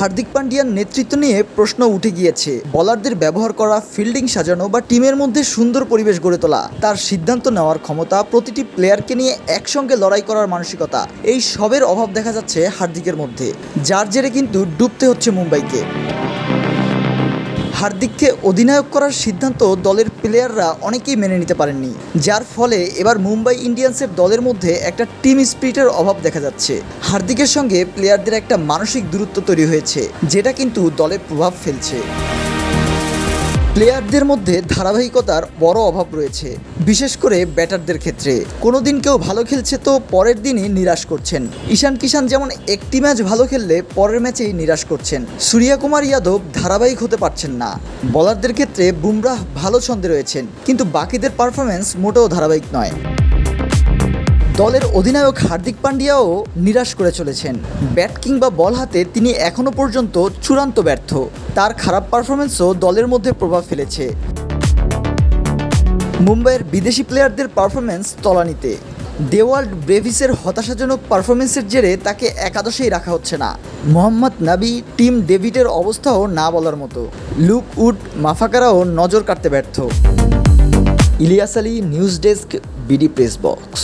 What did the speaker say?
হার্দিক পান্ডিয়ার নেতৃত্ব নিয়ে প্রশ্ন উঠে গিয়েছে। বলারদের ব্যবহার করা, ফিল্ডিং সাজানো বা টিমের মধ্যে সুন্দর পরিবেশ গড়ে তোলা, তার সিদ্ধান্ত নেওয়ার ক্ষমতা প্রতিটি প্লেয়ারকে নিয়ে একসঙ্গে লড়াই করার মানসিকতা, এই সবের অভাব দেখা যাচ্ছে হার্দিকের মধ্যে, যার জেরে কিন্তু ডুবতে হচ্ছে মুম্বাইকে। হার্দিককে অধিনায়ক করার সিদ্ধান্ত দলের প্লেয়াররা অনেকেই মেনে নিতে পারেননি, যার ফলে এবার মুম্বাই ইন্ডিয়ান্সের দলের মধ্যে একটা টিম স্পিরিটের অভাব দেখা যাচ্ছে। হার্দিকের সঙ্গে প্লেয়ারদের একটা মানসিক দূরত্ব তৈরি হয়েছে, যেটা কিন্তু দলে প্রভাব ফেলছে। প্লেয়ারদের মধ্যে ধারাবাহিকতার বড় অভাব রয়েছে, বিশেষ করে ব্যাটারদের ক্ষেত্রে। কোনো দিন কেউ ভালো খেলছে তো পরের দিনই নিরাশ করছেন। ঈশান কিষান যেমন একটি ম্যাচ ভালো খেললে পরের ম্যাচেই নিরাশ করছেন। সূর্যা কুমার যাদব ধারাবাহিক হতে পারছেন না। বলারদের ক্ষেত্রে বুমরাহ ভালো ছন্দে রয়েছেন, কিন্তু বাকিদের পারফরমেন্স মোটেও ধারাবাহিক নয়। দলের অধিনায়ক হার্দিক পান্ডিয়াও নিরাশ করে চলেছেন। ব্যাট কিংবা বল হাতে তিনি এখনও পর্যন্ত চূড়ান্ত ব্যর্থ। তার খারাপ পারফরমেন্সও দলের মধ্যে প্রভাব ফেলেছে। মুম্বাইয়ের বিদেশি প্লেয়ারদের পারফরমেন্স তলানিতে। দেওয়াল্ড ব্রেভিসের হতাশাজনক পারফরমেন্সের জেরে তাকে একাদশেই রাখা হচ্ছে না। মোহাম্মদ নাবি, টিম ডেভিডের অবস্থাও না বলার মতো। লুক উড মাফাকারাও নজর কাটতে ব্যর্থ। Ilias Ali, news desk, BD press box.